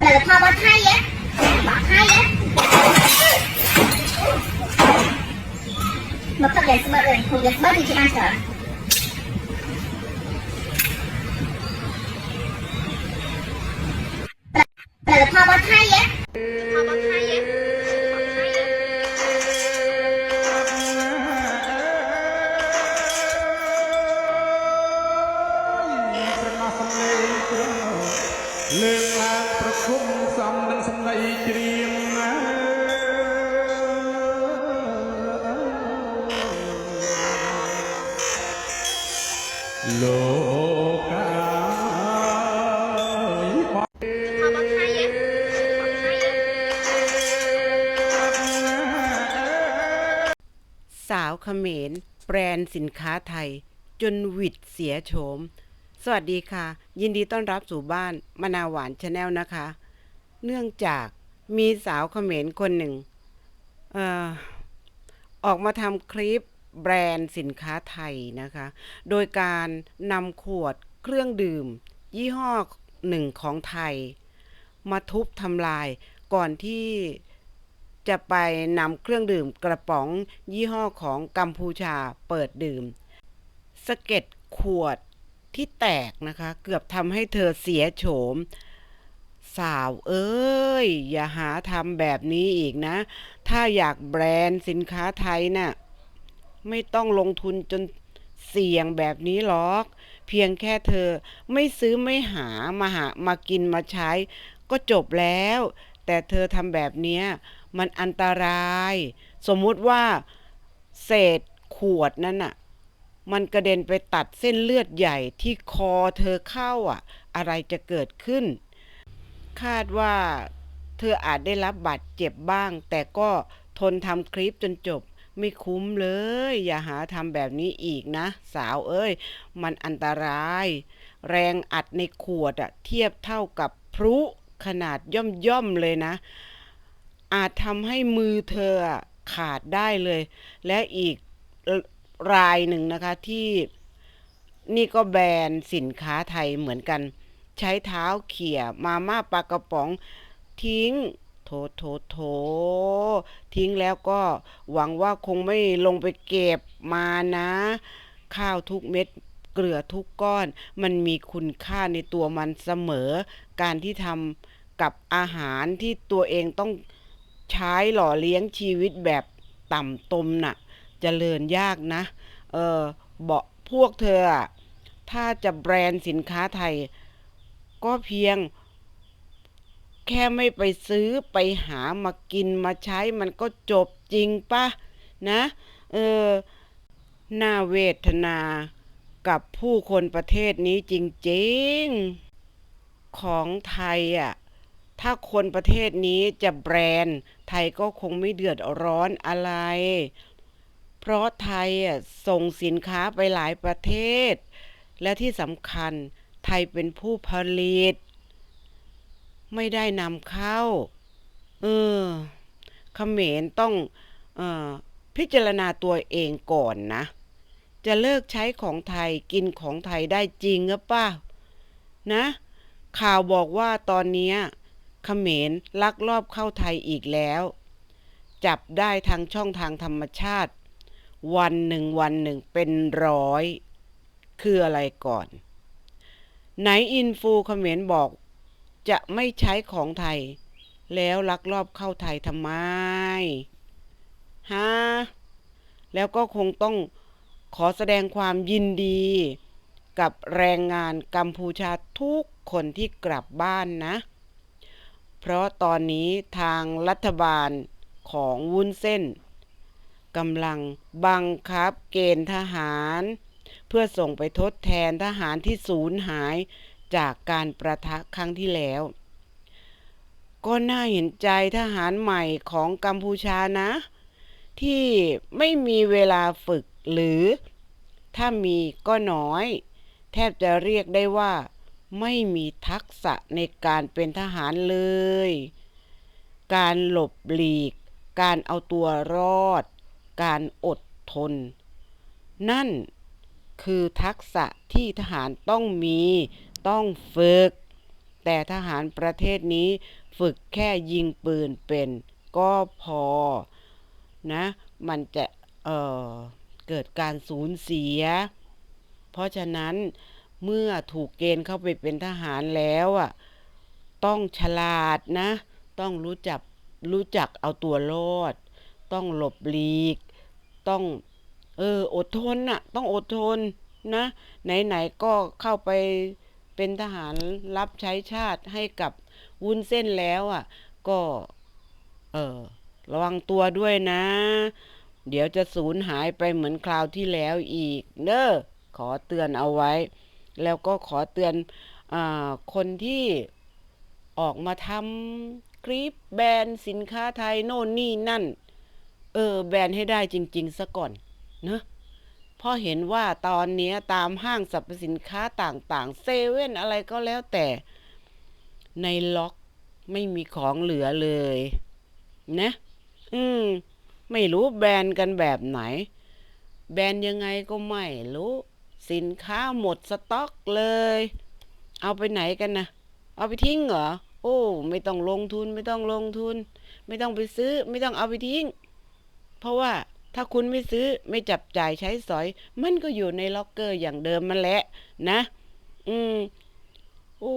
Bak hayır. Bak hayır. Bakın resmi öyle. Bu resmi öyle ki answer. Bak hayır. Bak hayır. លើកឡើង เขมรแบรนด์สินค้าไทย จนหวิดเสียโฉม สวัสดีค่ะ ยินดีต้อนรับสู่บ้านมนาหวานชาแนลนะคะ เนื่องจากมีสาวเขมรคนหนึ่งออออกมาทำคลิปแบรนด์สินค้าไทยนะคะ โดยการนำขวดเครื่องดื่ม ยี่ห้อหนึ่งของไทย มาทุบทำลายก่อนที่ จะไปนำเครื่องดื่มกระป๋องยี่ห้อของกัมพูชาเปิดดื่ม สเก็ดขวดที่แตกนะคะ เกือบทำให้เธอเสียโฉม สาวเอ้ย อย่าหาทำแบบนี้อีกนะ ถ้าอยากแบรนด์สินค้าไทยน่ะ ไม่ต้องลงทุนจนเสี่ยงแบบนี้หรอก เพียงแค่เธอไม่ซื้อไม่หามาหามากินมาใช้ ก็จบแล้ว แต่เธอทำแบบนี้มันอันตราย สมมุติว่าเศษขวดนั้นน่ะมันกระเด็นไปตัดเส้นเลือดใหญ่ที่คอเธอเข้าอะ อะไรจะเกิดขึ้น คาดว่าเธออาจได้รับบาดเจ็บบ้าง แต่ก็ทนทำคลิปจนจบ ไม่คุ้มเลย อย่าหาทำแบบนี้อีกนะ สาวเอ้ย มันอันตราย แรงอัดในขวดอะเทียบเท่ากับพลุ ขนาดย่อมย่อมๆเลยนะ อาจทำให้มือเธอขาดได้เลย และอีกรายหนึ่งนะคะที่นี่ก็แบรนด์สินค้าไทยเหมือนกัน ใช้เท้าเขี่ยมาม่าปลากระป๋องทิ้ง โถโถโถ ทิ้งแล้วก็หวังว่าคงไม่ลงไปเก็บมานะ ข้าวทุกเม็ด เกลือทุกก้อน มันมีคุณค่าในตัวมันเสมอ การที่ทำกับอาหารที่ตัวเองต้องใช้หล่อเลี้ยงชีวิตแบบต่ำตมน่ะจเจริญยากนะ เออบอกพวกเธอ ถ้าจะแบรนด์สินค้าไทย ก็เพียง แค่ไม่ไปซื้อไปหามากินมาใช้มันก็จบจริงปะนะ เออน่าเวทนา กับผู้คนประเทศนี้จริงๆ ของไทยอะ ถ้าคนประเทศนี้จะแบรนด์ ไทยก็คงไม่เดือดร้อนอะไร เพราะไทยอะส่งสินค้าไปหลายประเทศ และที่สำคัญไทยเป็นผู้ผลิต ไม่ได้นำเข้า เออเขมรต้องออพิจารณาตัวเองก่อนนะ จะเลิกใช้ของไทยกินของไทยได้จริงหรือเปล่านะ ข่าวบอกว่าตอนนี้เขมรลักลอบเข้าไทยอีกแล้ว จับได้ทางช่องทางธรรมชาติ วันหนึ่งวันหนึ่งเป็นร้อย คืออะไรก่อน ไหนอินฟูเขมรบอกจะไม่ใช้ของไทย แล้วลักลอบเข้าไทยทำไมฮะแล้วก็คงต้อง ขอแสดงความยินดี กับแรงงานกัมพูชาทุกคนที่กลับบ้านนะ เพราะตอนนี้ทางรัฐบาลของวุ้นเส้นกำลังบังคับเกณฑ์ทหาร เพื่อส่งไปทดแทนทหารที่สูญหายจากการประทะครั้งที่แล้ว ก็น่าเห็นใจทหารใหม่ของกัมพูชานะ ที่ไม่มีเวลาฝึก หรือถ้ามีก็น้อย แทบจะเรียกได้ว่า ไม่มีทักษะในการเป็นทหารเลย การหลบหลีก การเอาตัวรอด การอดทน นั่นคือทักษะที่ทหารต้องมีต้องฝึก แต่ทหารประเทศนี้ฝึกแค่ยิงปืนเป็น ก็พอนะ มันจะ เออ เกิดการสูญเสีย เพราะฉะนั้นเมื่อถูกเกณฑ์เข้าไปเป็นทหารแล้วอะต้องฉลาดนะ ต้องรู้จักรู้จักเอาตัวรอด ต้องหลบหลีก ต้องเอออดทนน่ะ ต้องอดทนนะ ไหนๆก็เข้าไปเป็นทหารรับใช้ชาติให้กับวุ้นเส้นแล้วอะ ก็ เออระวังตัวด้วยนะ เดี๋ยวจะสูญหายไปเหมือนคราวที่แล้วอีกเด้อขอเตือนเอาไว้ แล้วก็ขอเตือนอคนที่ออกมาทำคลิปแบรนด์สินค้าไทยโน่นนี่นั่น เออ แบรนด์ให้ได้จริง ๆ ซะก่อนเนอะเพราะเห็นว่าตอนนี้ตามห้างสรรพสินค้าต่างๆเซเว่นอะไรก็แล้วแต่ในล็อกไม่มีของเหลือเลย นะ อืม ไม่รู้แบนกันแบบไหน แบนยังไงก็ไม่รู้ สินค้าหมดสต็อกเลย เอาไปไหนกันนะเอาไปทิ้งเหรอ โอ้ ไม่ต้องลงทุนไม่ต้องลงทุน ไม่ต้องไปซื้อ ไม่ต้องเอาไปทิ้ง เพราะว่าถ้าคุณไม่ซื้อไม่จับจ่ายใช้สอย มันก็อยู่ในล็อกเกอร์อย่างเดิมมันแหละนะ อืม โอ้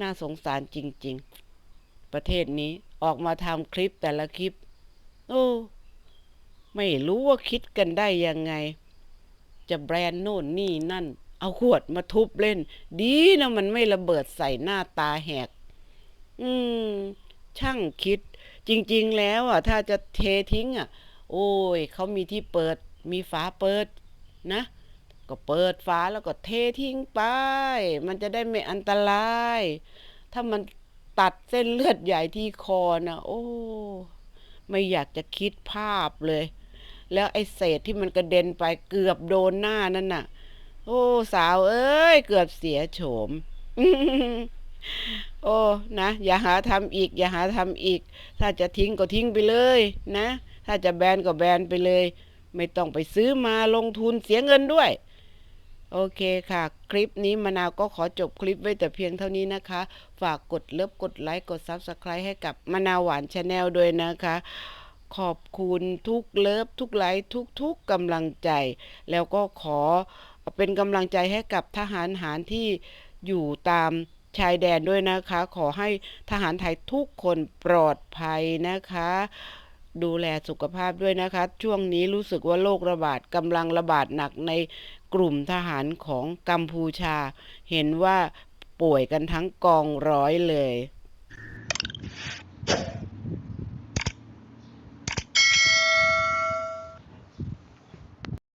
น่าสงสารจริง ๆ ประเทศนี้ออกมาทำคลิปแต่ละคลิป โอ้ ไม่รู้ว่าคิดกันได้ยังไง จะแบรนด์โน่นนี่นั่น เอาขวดมาทุบเล่น ดีนะมันไม่ระเบิดใส่หน้าตาแหก อืม ช่างคิด จริง ๆ แล้วอะ ถ้าจะเททิ้งอะ โอ้ยเขามีที่เปิด มีฝาเปิด นะ ก็เปิดฝาแล้วก็เททิ้งไป มันจะได้ไม่อันตราย ถ้ามันตัดเส้นเลือดใหญ่ที่คอนะโอ้ ไม่อยากจะคิดภาพเลย แล้วไอ้เศษที่มันกระเด็นไปเกือบโดนหน้านั่นน่ะ โอ้สาวเอ้ย เกือบเสียโฉม โอ้นะ อย่าหาทำอีก อย่าหาทำอีก ถ้าจะทิ้งก็ทิ้งไปเลยนะ ถ้าจะแบนก็แบนไปเลย ไม่ต้องไปซื้อมาลงทุนเสียเงินด้วยโอเคค่ะ คลิปนี้มะนาวก็ขอจบคลิปไว้แต่เพียงเท่านี้นะคะ ฝากกดเลิฟกดไลค์ กด Subscribe ให้กับมะนาวหวานชาแนลด้วยนะคะ ขอบคุณทุกเลิฟทุกไลค์ทุกทุกกำลังใจ แล้วก็ขอเป็นกำลังใจให้กับทหารหารที่อยู่ตามชายแดนด้วยนะคะ ขอให้ทหารไทยทุกคนปลอดภัยนะคะ ดูแลสุขภาพด้วยนะคะ ช่วงนี้รู้สึกว่าโรคระบาดกำลังระบาดหนักในกลุ่มทหารของกัมพูชา เห็นว่าป่วยกันทั้งกองร้อยเลย